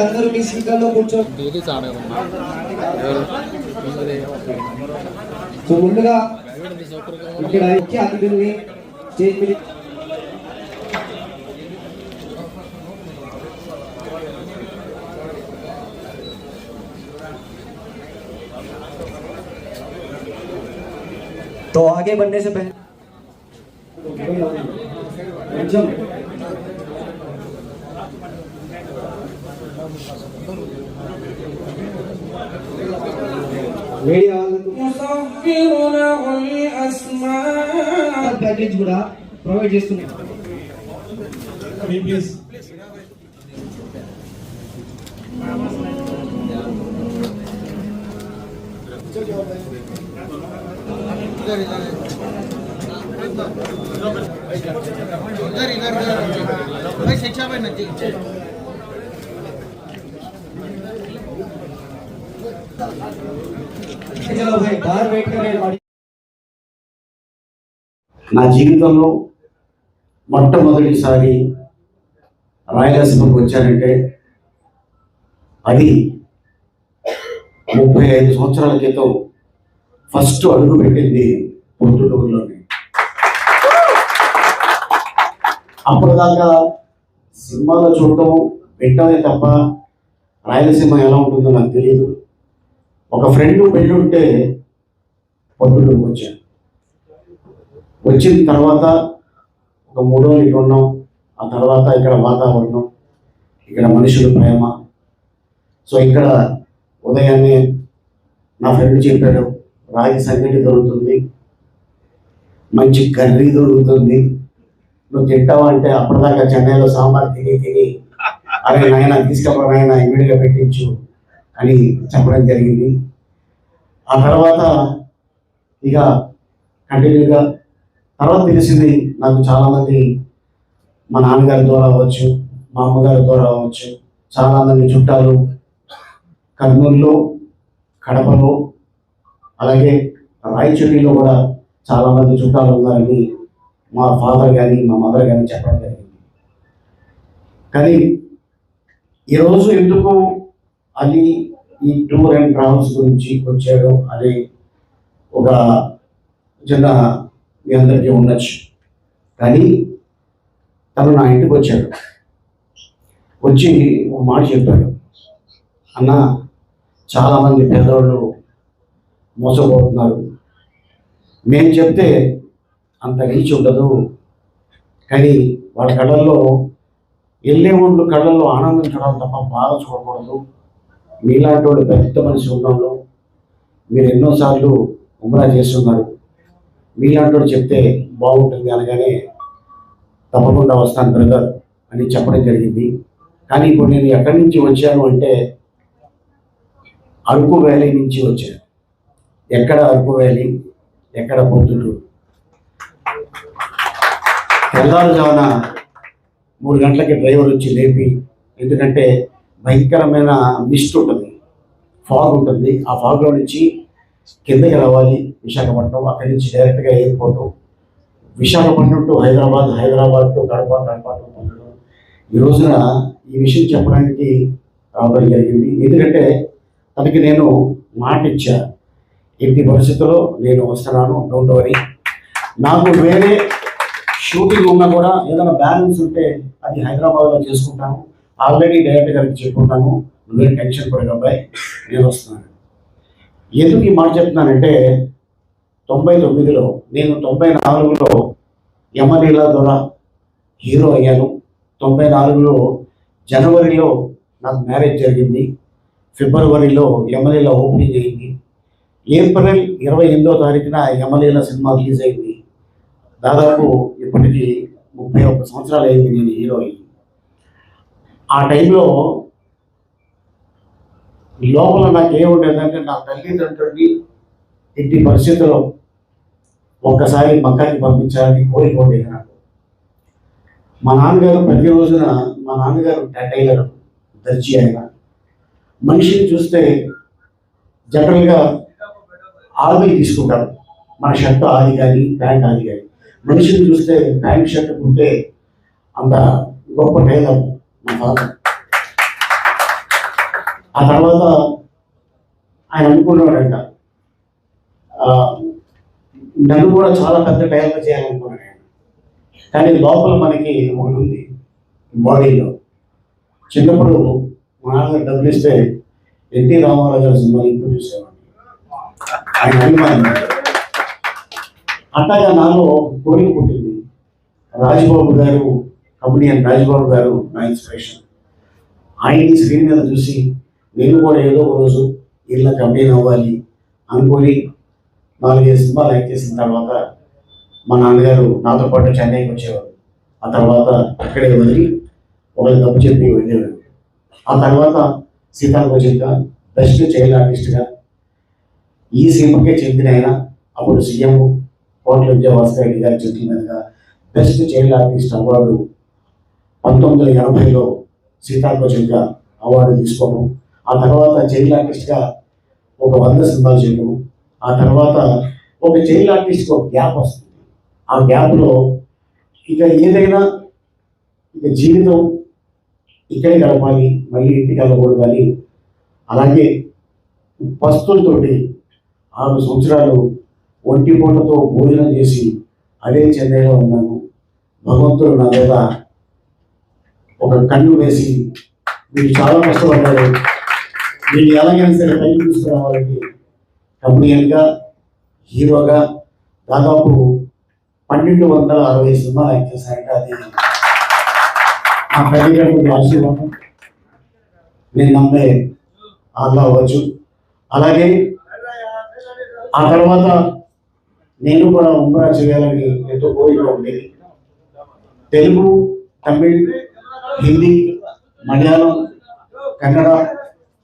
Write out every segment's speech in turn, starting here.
అందరూ మీ సీట్లలో కూర్చో డైలీ చాలా ఉన్నా ఎవరు ముందుదే సో ముందుగా ఇక్కడ ముఖ్య అతిథుల్ని స్టేజ్ మీద तो आगे बढ़ने से पहले మీడియా ప్యాకేజ్ కూడా ప్రొవైడ్ చేస్తున్నాం. शिक्षा भाई नजीक నా జీవితంలో మొట్టమొదటిసారి రాయలసీమకు వచ్చానంటే అది ముప్పై ఐదు సంవత్సరాల క్రితం ఫస్ట్ అడుగు పెట్టింది పొద్దుటూరులోనే అప్పటిదాకా సినిమాలో చూడటం వింటమే తప్ప రాయలసీమ ఎలా ఉంటుందో నాకు తెలియదు. ఒక ఫ్రెండ్ పెళ్ళి ఉంటే పొద్దుటూరుకు వచ్చాను వచ్చిన తర్వాత ఒక మూడో రోజులు ఉన్నాం. ఆ తర్వాత ఇక్కడ వాతావరణం ఇక్కడ మనుషుల ప్రేమ. సో ఇక్కడ ఉదయాన్నే నా ఫ్రెండ్ చెప్పాడు రాగి సంగటి దొరుకుతుంది మంచి కర్రీ దొరుకుతుంది. నువ్వు తింటావా అంటే అప్పటిదాకా చెన్నైలో సాంబార్ తిని తిని. అరే నాయన తీసుకపో నాయన ఇమీడియట్గా పెట్టించు. అని చెప్పడం జరిగింది. ఆ తర్వాత ఇక కంటిన్యూగా తర్వాత తెలిసింది నాకు చాలామంది మా నాన్నగారి ద్వారా అవ్వచ్చు మా అమ్మగారి ద్వారా అవ్వచ్చు చాలామంది చుట్టాలు కర్నూలులో కడపలో అలాగే రాయచూరిలో కూడా చాలామంది చుట్టాలు ఉన్నారని మా ఫాదర్ కానీ మా మదర్ కానీ చెప్పడం జరిగింది. కానీ ఈరోజు ఎందుకు అది ఈ టూర్ అండ్ ట్రావెల్స్ గురించి వచ్చాడు. అనే ఒక చిన్న మీ అందరికీ ఉండొచ్చు. కానీ తను నా ఇంటికి వచ్చాడు. వచ్చి ఒక మాట చెప్పాడు. అన్న చాలామంది పేదవాళ్ళు మోసపోతున్నారు. మేము చెప్తే అంత రీచ్ ఉండదు. కానీ వాళ్ళ కళ్ళల్లో వెళ్ళే వాళ్ళు కళ్ళల్లో ఆనందం చూడాలి తప్ప బాధ చూడకూడదు. మీలాంటి వాడు పెద్ద మనిషి ఉన్నాను మీరు ఎన్నోసార్లు ఉమ్రా చేస్తున్నారు. మీలాంటి వాడు చెప్తే బాగుంటుంది అనగానే తప్పకుండా వస్తాను బ్రదర్ అని చెప్పడం జరిగింది. కానీ ఇప్పుడు నేను ఎక్కడి నుంచి వచ్చాను అంటే అరకు వ్యాలీ నుంచి వచ్చాను. ఎక్కడ అరకు వ్యాలీ ఎక్కడ పొద్దుటూరు? తెల్లారుజామున మూడు గంటలకి డ్రైవర్ వచ్చి లేపి ఎందుకంటే భయంకరమైన మిస్ట్ ఉంటుంది. ఫాగ్ ఉంటుంది. ఆ ఫాగ్లో నుంచి కిందకి రావాలి విశాఖపట్నం. అక్కడి నుంచి డైరెక్ట్గా airport Visakhapatnam to Hyderabad Hyderabad to Kadapa Kadapa to పొందడం ఈ రోజున ఈ విషయం చెప్పడానికి రావడం జరిగింది. ఎందుకంటే తనకి నేను మాట ఇచ్చా. ఎట్టి పరిస్థితుల్లో నేను వస్తున్నాను. డోంట్ వరీ నాకు వేరే షూటింగ్ ఉన్నా కూడా ఏదైనా బ్యాలెన్స్ ఉంటే అది హైదరాబాద్లో చేసుకుంటాను. ఆల్రెడీ డైరెక్టర్ గారికి చెప్పుకుంటాను. నువ్వేం టెన్షన్ పడక అబ్బాయి. నేను వస్తున్నాను. ఎందుకు ఈ మాట చెప్తున్నానంటే తొంభై తొమ్మిదిలో నేను తొంభై నాలుగులో యమలీల ద్వారా హీరో అయ్యాను. తొంభై నాలుగులో జనవరిలో నాకు మ్యారేజ్ జరిగింది. ఫిబ్రవరిలో యమలీల ఓపెనింగ్ అయింది. ఏప్రిల్ ఇరవై ఎనిమిదో తారీఖున యమలీల సినిమా రిలీజ్ అయింది. దాదాపు ఇప్పటికీ ముప్పై ఒక్క సంవత్సరాలు అయింది నేను హీరో అయ్యి. ఆ టైంలో లోపల నాకు ఏముండేదంటే నా తల్లిదండ్రుల్ని ఇంటి పరిస్థితుల్లో ఒక్కసారి మక్కాకి పంపించాలని కోరిక ఉండేది నాకు. మా నాన్నగారు ప్రతి రోజున మా నాన్నగారు టైలర్ దర్జీ ఆయన. మనిషిని చూస్తే జనరల్గా ఆర్మీ తీసుకుంటారు. మన షర్ట్ ఆది కానీ ప్యాంట్ ఆది కానీ. మనిషిని చూస్తే ప్యాంట్ షర్ట్ ఉంటే అంత గొప్ప టైలర్. మా ఫాదర్ ఆ తర్వాత ఆయన అనుకున్నాడు ఆ, నన్ను కూడా చాలా పెద్ద టైలర్ చేయాలనుకున్నాడు ఆయన. కానీ లోపల మనకి ఒకటి ఉంది. బాడీలో. చిన్నప్పుడు మా నాన్నగారు డబ్బులు ఇస్తే ఎన్టీ రామారావు గారు సినిమా ఇప్పుడు చూసేవాడిని. ఆయన అభిమానం. అట్లాగా నాలో కోరిక పుట్టింది. రాజబాబు గారు కమిడియన్ రాజబాబు గారు నా ఇన్స్పిరేషన్. ఆయన్ని స్క్రీన్ మీద చూసి నేను కూడా ఏదో ఒక రోజు ఇళ్ళ కంపెనీని అవ్వాలి అనుకొని నాలుగైదు సినిమాలు యాక్ట్ చేసిన తర్వాత మా నాన్నగారు నాతో పాటు చెన్నైకి వచ్చేవారు. ఆ తర్వాత అక్కడే వదిలి ఒకరి తప్పు చెప్పి వెళ్ళేవాడు ఆ తర్వాత సీతాకోచిక బెస్ట్ చైల్డ్ ఆర్టిస్ట్గా ఈ సినిమాకే చెందిన ఆయన అప్పుడు సీఎం కోట్ల విజయభాస్కర్ రెడ్డి గారి చేతుల మీదుగా బెస్ట్ చైల్డ్ ఆర్టిస్ట్ అవార్డు పంతొమ్మిది వందల ఎనభైలో సీతాకోచంగా అవార్డు తీసుకోవడం ఆ తర్వాత జైల్ ఆర్టిస్ట్గా ఒక వంద సినిమాలు చేయడం ఆ తర్వాత ఒక జైల్ ఆర్టిస్ట్కి ఒక గ్యాప్ వస్తుంది. ఆ గ్యాప్లో ఇక ఏదైనా ఇక జీవితం ఇక్కడే గడపాలి మళ్ళీ ఇంటికి వెళ్ళకూడదు అని అలాగే పస్తులతోటి ఆరు సంవత్సరాలు ఒంటి పూటతో భోజనం చేసి అదే చెన్నైలో ఉన్నాను. భగవంతుడు నా మీద ఒక కన్ను వేసి మీరు చాలా కష్టపడ్డారు. మీరు ఎలాగైనా సరే పైకి తీసుకురావాలని కమెడియన్గా హీరోగా దాదాపు పన్నెండు వందల అరవై సినిమాలు యాక్ట్ చేశారంటే అది. ఆ తల్లిదండ్రుల ఆశీర్వాదం. నేను నమ్మే అలా అవ్వచ్చు. అలాగే ఆ తర్వాత నేను కూడా ఉమ్రా చేయాలని ఎంతో కోరిక ఉండేది. తెలుగు తమిళ్ హిందీ మలయాళం కన్నడ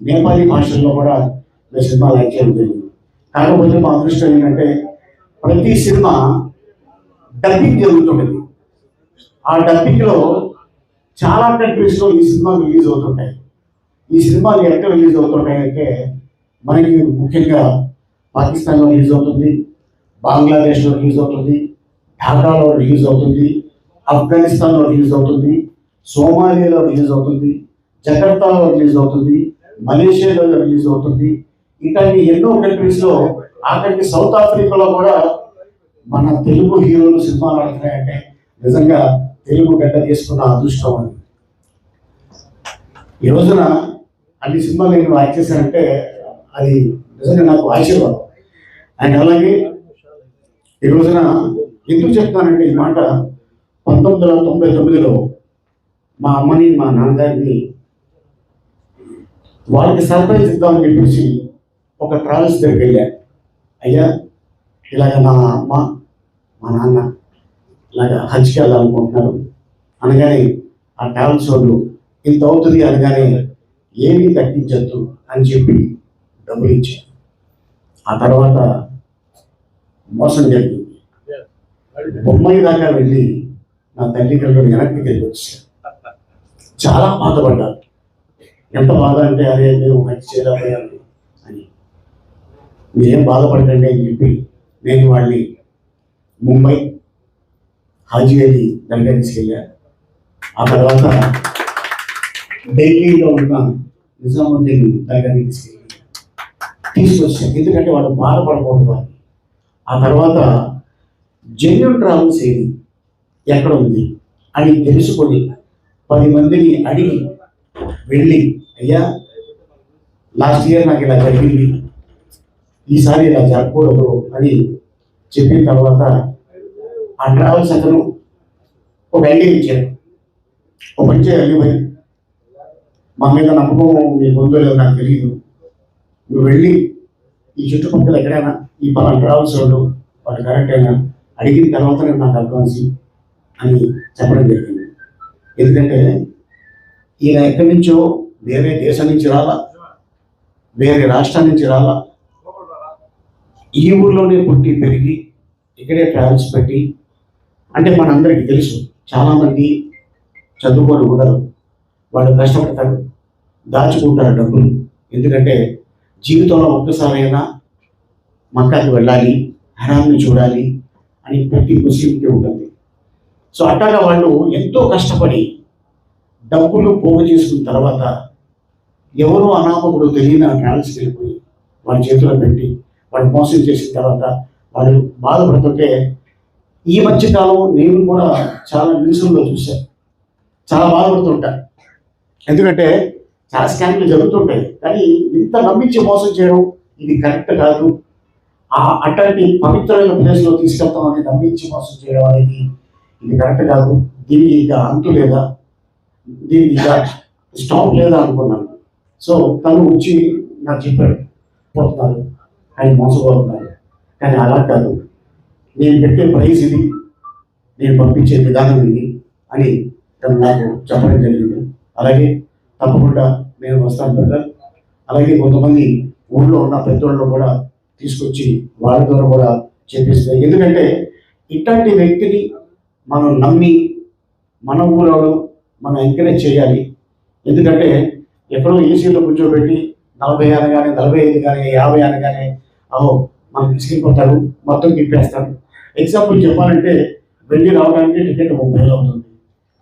నేపాలీ భాషల్లో కూడా నేను సినిమాలు లైక్ చేయడం జరిగింది. కాకపోతే మా అదృష్టం ఏంటంటే ప్రతి సినిమా డబ్బింగ్ జరుగుతుండేది ఆ డబ్బింగ్లో చాలా కంట్రీస్లో ఈ సినిమాలు రిలీజ్ అవుతుంటాయి. ఈ సినిమాలు ఎక్కడ రిలీజ్ అవుతుంటాయి అంటే మనకి ముఖ్యంగా పాకిస్తాన్లో రిలీజ్ అవుతుంది బంగ్లాదేశ్లో రిలీజ్ అవుతుంది ఢాకాలో రిలీజ్ అవుతుంది ఆఫ్ఘనిస్తాన్లో రిలీజ్ అవుతుంది సోమాలియాలో రిలీజ్ అవుతుంది జకర్తాలో రిలీజ్ అవుతుంది మలేషియాలో రిలీజ్ అవుతుంది. ఇట్లాంటి ఎన్నో కంట్రీస్లో అక్కడికి సౌత్ ఆఫ్రికాలో కూడా మన తెలుగు హీరోలు సినిమాలు ఆడుతున్నాయంటే నిజంగా తెలుగు గడ్డ తీసుకున్న అదృష్టం అని ఈ రోజున అన్ని సినిమాలు నేను యాక్ట్ చేశానంటే అది నిజంగా నాకు ఆశీర్వాదం. అండ్ అలాగే ఈ రోజున ఎందుకు చెప్తానంటే ఈ మాట పంతొమ్మిది వందల తొంభై తొమ్మిదిలో మా అమ్మని మా నాన్నగారిని వాళ్ళకి సర్ప్రైజ్ ఇద్దామని చెప్పేసి ఒక ట్రావెల్స్ దగ్గరికి వెళ్ళా. అయ్యా ఇలాగ మా అమ్మ మా నాన్న ఇలాగ హజ్కి వెళ్ళాలనుకుంటున్నారు అనగానే ఆ ట్రావెల్స్ వాళ్ళు ఇంత అవుతుంది అనగానే ఏమీ తగ్గించద్దు అని చెప్పి డబ్బులు ఇచ్చారు. ఆ తర్వాత మోసం జరిగింది. బొమ్మాయి దాకా వెళ్ళి నా తల్లిదండ్రులు వెనక్కి తిరిగి వచ్చారు. చాలా బాధపడ్డారు. ఎంత బాధ అంటే అరే మేము మంచి చేయలేకపోయాము అని. మీరేం బాధపడకండి అని చెప్పి నేను వాళ్ళని ముంబై హాజీ అలీ దగ్గర తీసుకెళ్ళాను ఆ తర్వాత ఢిల్లీలో ఉన్న నిజాముద్దీన్ దర్గాని తీసుకెళ్ళి. తీసుకొచ్చాను ఎందుకంటే వాళ్ళు బాధపడకూడదు ఆ తర్వాత జెన్యున్ ట్రావెల్స్ ఏది? ఎక్కడ ఉంది? అని తెలుసుకొని పది మందిని అడిగి వెళ్ళి అయ్యా లాస్ట్ ఇయర్ నాకు ఇలా జరిగింది. ఈసారి ఇలా జరగకూడదు అని చెప్పిన తర్వాత ఆ ట్రావెల్స్ అతను ఒక ఐడియా ఇచ్చాడు. ఒక మంచి ఐడియా మా మీద నమ్మకం నీకు ఉందో లేదో నాకు తెలియదు. నువ్వు వెళ్ళి ఈ చుట్టుపక్కల ఎక్కడైనా ఈ పలానా ట్రావెల్స్ వాళ్ళు వాళ్ళు కరెక్ట్ అయినా అడిగిన తర్వాత నాకు అడ్వాన్స్ అని చెప్పడం జరిగింది. ఎందుకంటే ఈయన ఎక్కడి నుంచో వేరే దేశం నుంచి రాలా వేరే రాష్ట్రం నుంచి రాలా. ఈ ఊర్లోనే పుట్టి పెరిగి ఇక్కడే ట్రావెల్స్ పెట్టి అంటే మనందరికీ తెలుసు చాలామంది చదువుకొని ఉండరు వాళ్ళు కష్టపడతారు దాచుకుంటారు డబ్బులు. ఎందుకంటే జీవితంలో ఒక్కసారైనా మక్కాకి వెళ్ళాలి హరాన్ని చూడాలి అని ప్రతి ముస్లింకి ఉంటుంది. సో అట్టగా వాళ్ళు ఎంతో కష్టపడి డబ్బులు పోగు చేసుకున్న తర్వాత ఎవరో అనామకుడు తెలియని ఆ ట్రావెల్స్కి వెళ్ళిపోయి వాళ్ళ చేతిలో పెట్టి వాళ్ళు మోసం చేసిన తర్వాత వాళ్ళు బాధపడుతుంటే ఈ మధ్యకాలం నేను కూడా చాలా న్యూస్లో చూశాను. చాలా బాధపడుతుంటాను. ఎందుకంటే చాలా స్కామ్లు జరుగుతుంటాయి. కానీ ఇంత నమ్మించి మోసం చేయడం ఇది కరెక్ట్ కాదు. ఆ అట్లాంటి పవిత్రమైన ప్లేస్లో తీసుకెళ్తాం అని నమ్మించి మోసం చేయడం అనేది ఇది కరెక్ట్ కాదు. దీనికి ఇక అంతు లేదా? దీనికి ఇక స్టాప్ లేదా అనుకున్నాను. సో తను వచ్చి నాకు చెప్పాడు పోతున్నారు. ఆయన మోసపోతున్నారు. కానీ అలా కాదు. నేను పెట్టే ప్రైజ్ ఇది. నేను పంపించే విధానం ఇది అని తను నాకు చెప్పడం జరిగింది. అలాగే తప్పకుండా నేను వస్తాను బ్రదర్ అలాగే కొంతమంది ఊళ్ళో ఉన్న పెద్దోళ్ళు కూడా తీసుకొచ్చి వాళ్ళ ద్వారా కూడా చేపిస్తాయి ఎందుకంటే ఇట్లాంటి వ్యక్తిని మనం నమ్మి మనం ఊళ్ళో మనం ఎంకరేజ్ చేయాలి. ఎందుకంటే ఎక్కడో ఏసీలో కూర్చోబెట్టి నలభై అనగానే నలభై ఐదు కానీ యాభై అనగానే అహో మనం తీసుకెళ్ళిపోతారు మొత్తం తిప్పేస్తారు. ఎగ్జాంపుల్ చెప్పాలంటే వెళ్ళి రావడానికి టికెట్ ముప్పై వేలు అవుతుంది.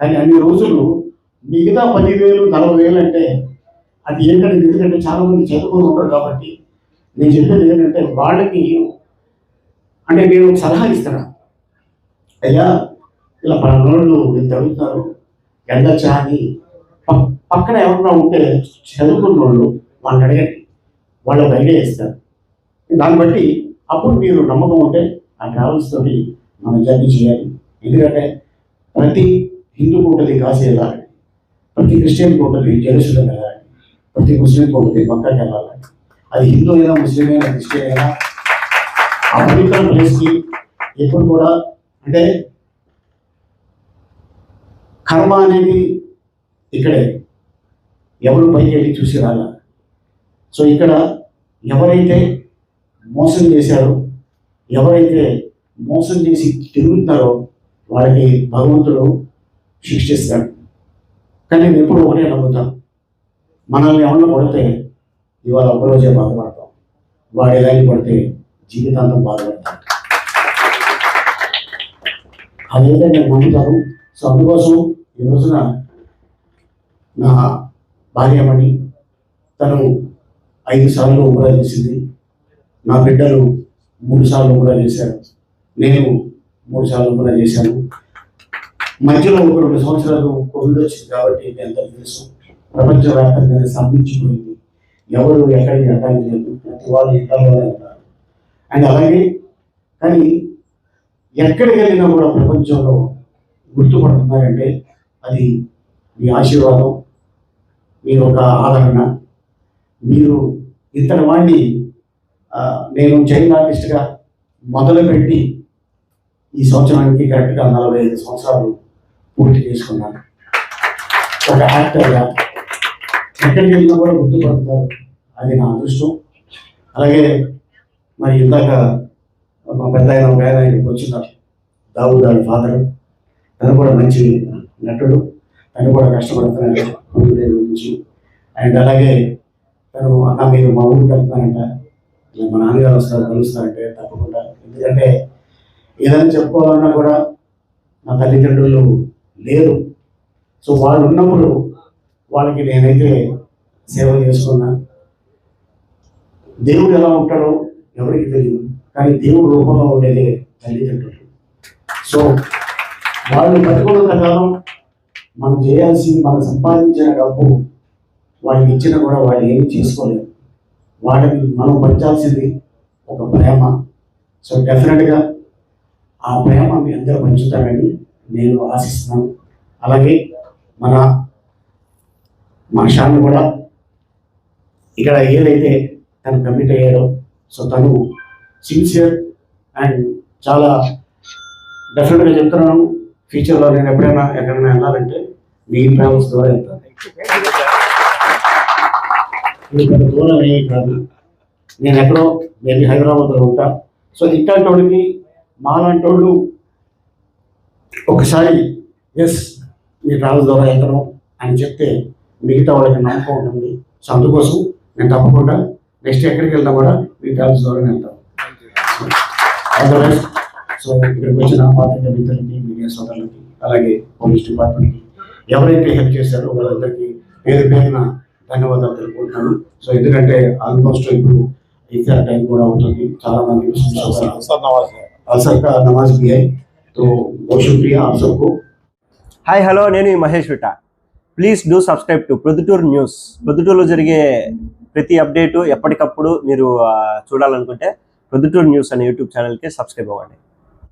కానీ అన్ని రోజులు మిగతా పదివేలు నలభై వేలు అంటే అది ఏంటంటే ఎందుకంటే చాలా మంది చదువుకొని ఉంటారు కాబట్టి నేను చెప్పేది ఏంటంటే వాళ్ళకి అంటే నేను సలహా ఇస్తాను. అయ్యా ఇలా పలానోళ్ళు ఇంత అడుగుతారు వెళ్ళొచ్చా అని పక్కన ఎవరన్నా ఉంటే చదువుకున్న వాళ్ళు వాళ్ళని అడగండి. వాళ్ళు ఒక ఐడియా ఇస్తారు. దాన్ని బట్టి అప్పుడు మీరు నమ్మకం ఉంటే ఆ ట్రావెల్స్ తోటి మనం జర్నీ చేయాలి. ఎందుకంటే ప్రతి హిందూ ఉంటుంది కాశీ వెళ్ళాలి ప్రతి క్రిస్టియన్కి ఉంటుంది జెరూసలం వెళ్ళాలి. ప్రతి ముస్లింకి ఉంటుంది మక్కాకి వెళ్ళాలి. అది హిందూ అయినా ముస్లిం అయినా క్రిస్టియన్ అయినా ఆ పవిత్ర ప్లేస్కి ఎప్పుడు కూడా అంటే కర్మ అనేది ఇక్కడే. ఎవరు పైకి వెళ్ళి చూసి రాల సో ఇక్కడ ఎవరైతే మోసం చేశారో ఎవరైతే మోసం చేసి తిరుగుతారో వాళ్ళకి భగవంతుడు శిక్షిస్తాడు. కానీ నేను ఎప్పుడు ఒకటే నమ్ముతాం. మనల్ని ఎవరిని పడితే ఇవాళ ఒకరోజే బాధపడతాం. వాడు ఎలాగే పడితే జీవితాంతం బాధపడతాం అదేదో నేను నమ్ముతాను. సో అందుకోసం ఈ రోజున నా భార్యమణి తను ఐదు సార్లు ఉమరా చేసింది. నా బిడ్డలు మూడు సార్లు ఉమరా చేశారు. నేను మూడు సార్లు ఉమరా చేశాను. మధ్యలో ఒక రెండు సంవత్సరాలు కోవిడ్ వచ్చింది కాబట్టి నేను తెలుసు. ప్రపంచవ్యాప్తంగా స్తంభించిపోయింది. ఎవరు ఎక్కడికి వెళ్ళడానికి లేదు. ప్రతి వాళ్ళు ఇళ్ళలోనే ఉన్నారు. అండ్ అలాగే కానీ ఎక్కడికి వెళ్ళినా కూడా ప్రపంచంలో గుర్తుపడుతున్నారంటే అది మీ ఆశీర్వాదం మీరు ఒక ఆదరణ. మీరు ఇతని వాడిని నేను చైల్డ్ ఆర్టిస్ట్గా మొదలుపెట్టి ఈ సంవత్సరానికి కరెక్ట్గా నలభై ఐదు సంవత్సరాలు పూర్తి చేసుకున్నాను. ఒక యాక్టర్గా ఎక్కడికి వెళ్ళినా కూడా గుర్తుపడుతున్నారు అది నా అదృష్టం. అలాగే మరి ఇందాక మా పెద్ద ఆయన ఒక ఆయన ఇక్కడికి వచ్చినారు. దావుద్ వాళ్ళ ఫాదర్. తను కూడా మంచి నటుడు. తను కూడా కష్టపడుతున్నాడు. పూర్తి నుంచి. అండ్ అలాగే తను అన్న మీరు మా ఊరికి వెళ్తున్నారంట. ఇలా మా నాన్నగారు వస్తారు కలుస్తారంటే తప్పకుండా. ఎందుకంటే ఏదైనా చెప్పుకోవాలన్నా కూడా నా తల్లిదండ్రులు లేరు. సో వాళ్ళు ఉన్నప్పుడు వాళ్ళకి నేనైతే సేవ చేసుకున్నా. దేవుడు ఎలా ఉంటాడో ఎవరికి తెలియదు. కానీ దేవుడు రూపంలో ఉండేదే తల్లిదండ్రులు. సో వాళ్ళు బతుకున్నంత కాలం మనం చేయాల్సింది మనం సంపాదించిన డబ్బు వాళ్ళకి ఇచ్చినా కూడా వాళ్ళు ఏమి చేసుకోలేరు. వాళ్ళకి మనం పంచాల్సింది ఒక ప్రేమ. సో డెఫినెట్గా ఆ ప్రేమ మీ అందరూ పంచుతారని నేను ఆశిస్తున్నాను. అలాగే మన మన షాన్ని కూడా ఇక్కడ ఏదైతే తను కమిట్ అయ్యాడో సో తను సిన్సియర్ అండ్ చాలా డెఫినెట్గా చెప్తున్నాను. ఫ్యూచర్లో నేను ఎప్పుడైనా ఎక్కడైనా వెళ్ళాలంటే మీ ట్రావెల్స్ ద్వారా వెళ్తాను. ఇది పెద్ద దూరం ఏమీ కాదు. నేను ఎక్కడో మేబీ హైదరాబాద్లో ఉంటా. సో ఇట్లాంటి వాడికి మాలాంటి వాళ్ళు ఒకసారి ఎస్ మీ ట్రావెల్స్ ద్వారా వెళ్తాను అని చెప్తే మిగతా వాళ్ళకి నమ్మకం ఉంటుంది. సో అందుకోసం నేను తప్పకుండా నెక్స్ట్ ఎక్కడికి వెళ్తా కూడా మీ ట్రావెల్స్ ద్వారా వెళ్తాను. సో ఇక్కడికి వచ్చిన పాత్రిక మిత్రులకి మీడియా సోదరులకి అలాగే పోలీస్ డిపార్ట్మెంట్కి ఎవరైతే హెల్ప్ చేశారో వాళ్ళందరికీ పేరు పేరున ధన్యవాదాలు తెలుపుకుంటున్నాను సో ఎందుకంటే ఆల్మోస్ట్ ఇప్పుడు ఇతర టైం కూడా అవుతుంది చాలా మంది అల్సర్ కా నమాజ్ भी है तो बहुत शुक्रिया आप सबको హాయ్ హలో నేను ఈ Mahesh విట please do subscribe to Proddatur news ప్రొద్దుటూరులో జరిగే ప్రతి అప్డేటు ఎప్పటికప్పుడు మీరు ఆ, చూడాలనుకుంటే ప్రొద్దుటూరు న్యూస్ అనే యూట్యూబ్ ఛానల్కి సబ్స్క్రైబ్ అవ్వండి